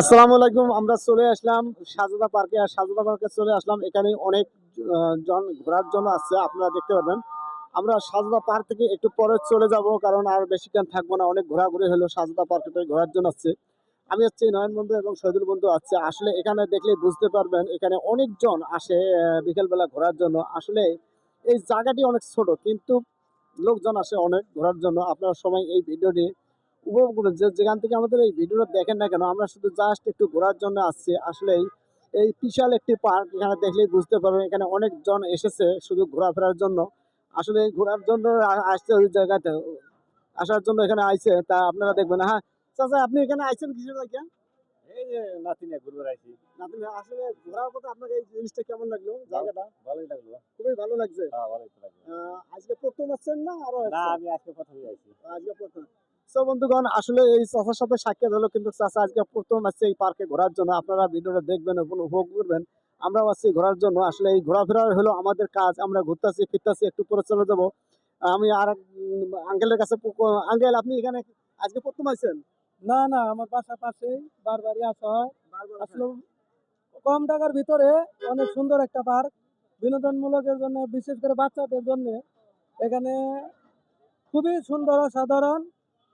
আসসালামু আলাইকুম, আমরা চলে আসলাম সাজদা পার্কে। আর সাজদা পার্কে চলে আসলাম, এখানে অনেক জন ঘোরার জন্য আসছে আপনারা দেখতে পারবেন। আমরা সাজদা পার্ক থেকে একটু পরে চলে যাব, কারণ আর থাকব না, অনেক ঘোরাঘুরি হলো সাজদা পার্কে ঘোরার জন্য আসছে আমি নয়ন বন্ধু এবং শহীদুল বন্ধু আছে। আসলে এখানে দেখলে বুঝতে পারবেন, এখানে অনেকজন আসে বিকেলবেলা ঘোরার জন্য। আসলে এই জায়গাটি অনেক ছোট, কিন্তু লোকজন আসে অনেক ঘোরার জন্য। আপনারা সবাই এই ভিডিওটি উপভোগ করুন। যে যেখান থেকে আমাদের এই ভিডিওটা দেখেন না কেন আমরা শুধু জাস্ট একটু ঘোরার জন্য আসছি। আসলেই এই বিশাল একটি পার্ক এখানে দেখলেই বুঝতে পারবেন এখানে অনেকজন এসেছে শুধু ঘোরাফেরার জন্য। আসলে ঘোরার জন্য আসছে ওই জায়গাতে। আসার জন্য এখানে আইছে তা আপনারা দেখবেন হ্যাঁ চাচা আপনি এখানে আইছেন কিছু লাগে? এই যে নাতিনে ঘুরবে রাখছি আপনি আসলে ঘোরার কথা আপনার এই জিনিসটা কেমন লাগল জায়গাটা? ভালোই লাগল। খুবই ভালো লাগছে। হ্যাঁ ভালোই লাগল। আজকে প্রথম আসছেন না আরও না আমি আজকে প্রথমে আইছি। আজকে প্রথম। সো বন্ধুগণ আসলে এই চাচার সাথে সাক্ষাৎ হলো কিন্তু চাচা আজকে প্রথম আসছে এই পার্কে ঘোরার জন্য। আপনারা ভিডিওটা দেখবেন এবং উপভোগ করবেন। আমরাও আসছি ঘোরার জন্য। আসলে এই ঘোরাফেরা হলো আমাদের কাজ। আমরা ঘুরতেছি ফিরতেছি একটু পরে চলে যাব। আমি আর আঙ্কেলের কাছে আঙ্কেল আপনি এখানে আজকে প্রথম আছেন না না আমার বাসা পাশেই বারবারই আসা হয়। আসলে কম টাকার ভিতরে অনেক সুন্দর একটা পার্ক। বিনোদনমূলকের জন্য বিশেষ করে বাচ্চাদের জন্য। এখানে খুবই সুন্দর সাধারণ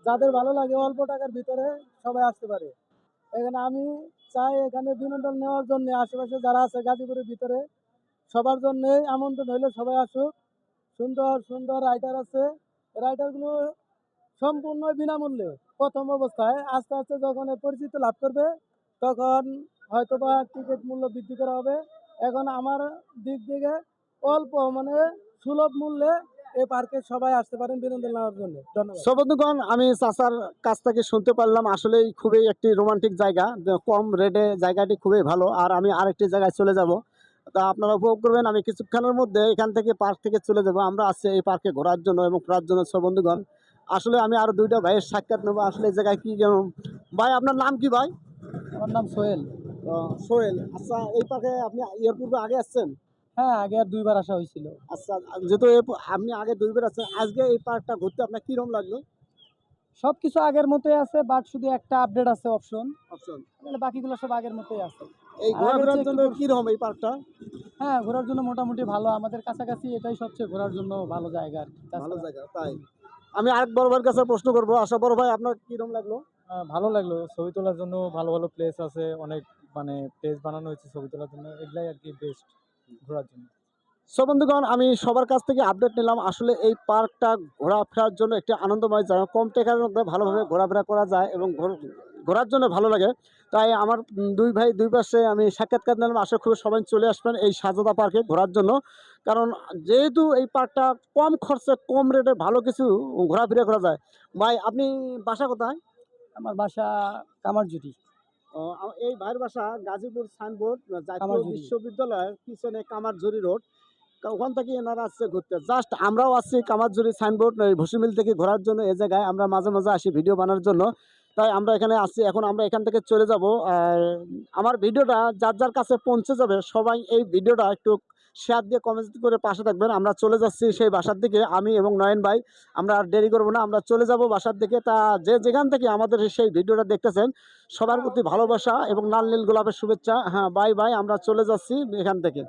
যাদের ভালো লাগে অল্প টাকার ভিতরে সবাই আসতে পারে। এখানে আমি চাই এখানে বিনোদন নেওয়ার জন্য আশেপাশে যারা আছে গাজীপুরের ভিতরে, সবার জন্যই আমন্ত্রণ হইলে সবাই আসুক। সুন্দর সুন্দর রাইডার আছে। রাইটারগুলো সম্পূর্ণ বিনামূল্যে। প্রথম অবস্থায় আস্তে আস্তে যখন পরিচিতি লাভ করবে, তখন হয়তো বা টিকিট মূল্য বৃদ্ধি করা হবে। এখন আমার দিক থেকে অল্প মানে সুলভ মূল্যে এই পার্কে সবাই আসতে পারেন বিনোদন নেওয়ার জন্য। ধন্যবাদ। সো বন্ধুগণ আমি চাচার কাছ থেকে শুনতে পারলাম আসলেই খুবই একটি রোমান্টিক জায়গা। কম রেটে জায়গাটি খুবই ভালো। আর আমি আরেকটি জায়গায় চলে যাব। তা আপনারা উপভোগ করবেন আমি কিছুক্ষণের মধ্যে এখান থেকে পার্ক থেকে চলে যাব। আমরা আসছি এই পার্কে ঘোরার জন্য এবং ঘোরার জন্য। সব বন্ধুগণ আসলে আমি আরও দুইটা ভাইয়ের সাক্ষাৎ নেব। আসলে এই জায়গায় কি কেমন ভাই আপনার নাম কি ভাই? আমার নাম সোহেল। সোহেল। আচ্ছা এই পার্কে আপনি এর পূর্বে আগে আসছেন? হ্যাঁ আগে আর দুইবার আসা হয়েছিল। আচ্ছা যেহেতু আপনি আগে দুইবার আসছেন আজকে এই পার্কটা ঘুরতে আপনার কীরকম লাগল? সব কিছু আগের মতোই আছে বাট শুধু একটা আপডেট আছে অপশন। অপশন। তাহলে বাকিগুলো সব আগের মতোই আছে। এই চেয়ে জন্য কীরকম এই পার্কটা? হ্যাঁ ঘোরার জন্য মোটামুটি ভালো। আমাদের কাছাকাছি এটাই সবচেয়ে ঘোরার জন্য ভালো জায়গা আর কি। ভালো জায়গা তাই। আমি আরেক বড় ভাইয়ের কাছে প্রশ্ন করব। আশা বড় ভাই আপনার কীরকম লাগল? ভালো লাগল। ছবি তোলার জন্য ভালো ভালো প্লেস আছে অনেক মানে প্লেস বানানো হয়েছে ছবি তোলার জন্য। এগুলাই আর কি বেস্ট ঘোরার জন্য। সো বন্ধুগণ, আমি সবার কাছ থেকে আপডেট নিলাম, আসলে এই পার্কটা ঘোরাফেরার জন্য একটি আনন্দময় জায়গা। কম টাকার মধ্যে ভালোভাবে ঘোরাফেরা করা যায় এবং ঘোরার জন্য ভালো লাগে। তাই আমার দুই ভাই দুই পাশে আমি সাক্ষাৎকার নিলাম। আশা খুব সবাই চলে আসবেন এই সাজদা পার্কে ঘোরার জন্য। কারণ যেহেতু এই পার্কটা কম খরচে, কম রেটে ভালো কিছু ঘোরাফেরা করা যায়। ভাই, আপনি বাসা কোথায়? আমার বাসা কামারজুটি এই ভাইয়ের বাসা গাজীপুর সাইনবোর্ড জাতীয় বিশ্ববিদ্যালয়ের পিছনে কামারঝুরি রোড। ওখান থেকে এনারা আসছে ঘুরতে। জাস্ট আমরাও আসছি কামারঝুরি সাইনবোর্ড ভুসিমিল থেকে ঘোরার জন্য এই জায়গায়। আমরা মাঝে মাঝে আসি ভিডিও বানানোর জন্য। তাই আমরা এখানে আসছি। এখন আমরা এখান থেকে চলে যাব। আর আমার ভিডিওটা যার যার কাছে পৌঁছে যাবে সবাই এই ভিডিওটা একটু শেয়ার দিয়ে কমেন্ট করে পাশে থাকবেন। আমরা চলে যাচ্ছি সেই বাসার দিকে। আমি এবং নয়ন ভাই, আমরা আর দেরি করব না। আমরা চলে যাব বাসার দিকে। তা যে যেখান থেকে আমাদের সেই ভিডিওটা দেখতেছেন, সবার প্রতি ভালোবাসা এবং লাল নীল গোলাপের শুভেচ্ছা। হ্যাঁ বাই বাই আমরা চলে যাচ্ছি এখান থেকে।